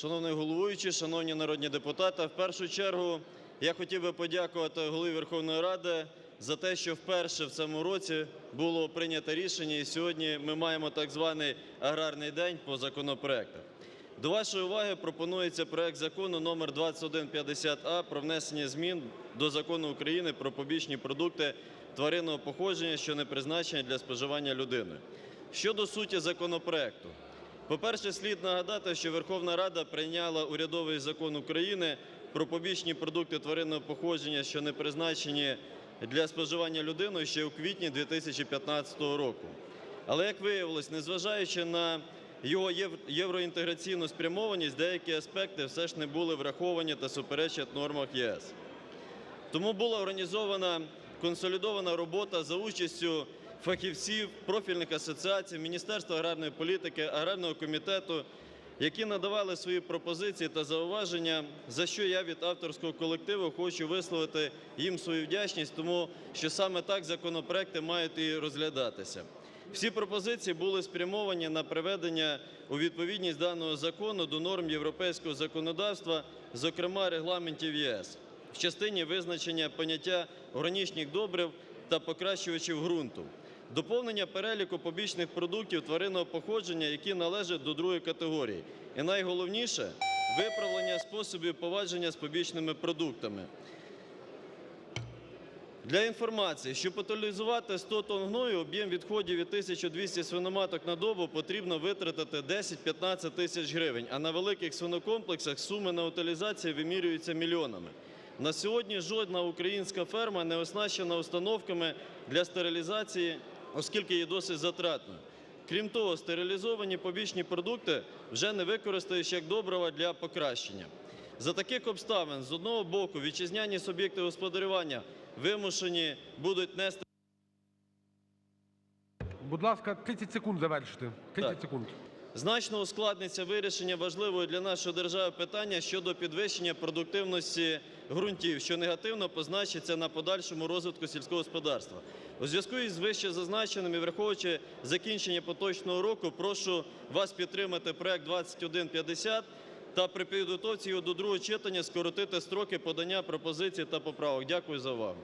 Шановний головуючий, шановні народні депутати, в першу чергу я хотів би подякувати Голові Верховної Ради за те, що вперше в цьому році було прийнято рішення, і сьогодні ми маємо так званий аграрний день по законопроектах. До вашої уваги пропонується проект Закону номер 2150а про внесення змін до Закону України "Про побічні продукти тваринного походження, що не призначені для споживання людиною". Щодо суті законопроекту. По-перше, слід нагадати, що Верховна Рада прийняла урядовий закон України про побічні продукти тваринного походження, що не призначені для споживання людиною ще у квітні 2015 року. Але, як виявилось, незважаючи на його єв- євроінтеграційну спрямованість, деякі аспекти все ж не були враховані та суперечать нормах ЄС. Тому була організована консолідована робота за участю фахівців, профільних асоціацій, Міністерства аграрної політики, аграрного комітету, які надавали свої пропозиції та зауваження, за що я від авторського колективу хочу висловити їм свою вдячність, тому що саме так законопроекти мають і розглядатися. Всі пропозиції були спрямовані на приведення у відповідність даного закону до норм європейського законодавства, зокрема регламентів ЄС в частині визначення поняття органічних добрив та покращувачів ґрунту, доповнення переліку побічних продуктів тваринного походження, які належать до другої категорії, і найголовніше виправлення способів поводження з побічними продуктами. Для інформації, щоб утилізувати 100 тонн гною, об'єм відходів від 1200 свиноматок на добу потрібно витратити 10-15 тисяч гривень, а на великих свинокомплексах суми на утилізацію вимірюються мільйонами. На сьогодні жодна українська ферма не оснащена установками для стерилізації, оскільки є досить затратною. Крім того, стерилізовані побічні продукти вже не використаєш як добрива для покращення. За таких обставин, з одного боку, вітчизняні суб'єкти господарювання вимушені будуть нести Будь ласка, 30 секунд завершити. 30 секунд. Значно ускладниться вирішення важливого для нашої держави питання щодо підвищення продуктивності ґрунтів, що негативно позначиться на подальшому розвитку сільського господарства. У зв'язку із вище зазначеним і враховуючи закінчення поточного року, прошу вас підтримати проект 2150 та при підготовці його до другого читання скоротити строки подання пропозицій та поправок. Дякую за увагу.